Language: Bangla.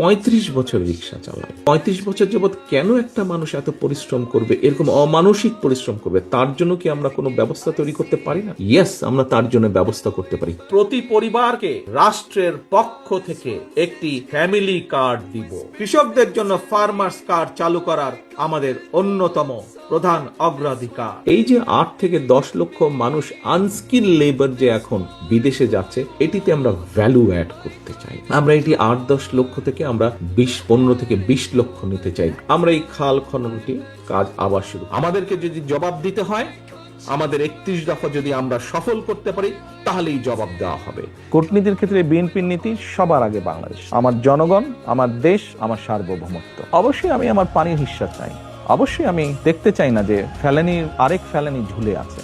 পঁয়ত্রিশ বছর রিক্সা চালায়। পঁয়ত্রিশ বছর যাবৎ কেন একটা মানুষ এত পরিশ্রম করবে? এরকম অমানসিক পরিশ্রম করবে। তার জন্য কি আমরা কোনো ব্যবস্থা তৈরি করতে পারি না? ইয়েস আমরা তার জন্য ব্যবস্থা করতে পারি। প্রতি পরিবারকে রাষ্ট্রের পক্ষ থেকে একটি ফ্যামিলি কার্ড দিব। কৃষকদের জন্য ফার্মার্স কার্ড চালু করার আমাদের অন্যতম প্রধান অগ্রাধিকার। এই যে আট থেকে দশ লক্ষ মানুষ আনস্কিল লেবার যে এখন বিদেশে যাচ্ছে, এটিতে আমরা ভ্যালু অ্যাড করতে চাই। আমরা এটি আট দশ লক্ষ থেকে আমরা বিশ পনেরো থেকে বিশ লক্ষ নিতে চাই। আমরা এই খাল খননটি কাজ আবার শুরু আমাদেরকে যদি জবাব দিতে হয় আমাদের একত্রিশ দফা যদি আমরা সফল করতে পারি তাহলেই জবাব দেওয়া হবে। কূটনীতির ক্ষেত্রে বিএনপির নীতি সবার আগে বাংলাদেশ। আমার জনগণ আমার দেশ আমার সার্বভৌমত্ব। অবশ্যই আমি আমার পানির হিস্সা চাই। অবশ্যই আমি দেখতে চাই না যে ফেলানির আরেক ফেলানি ঝুলে আছে।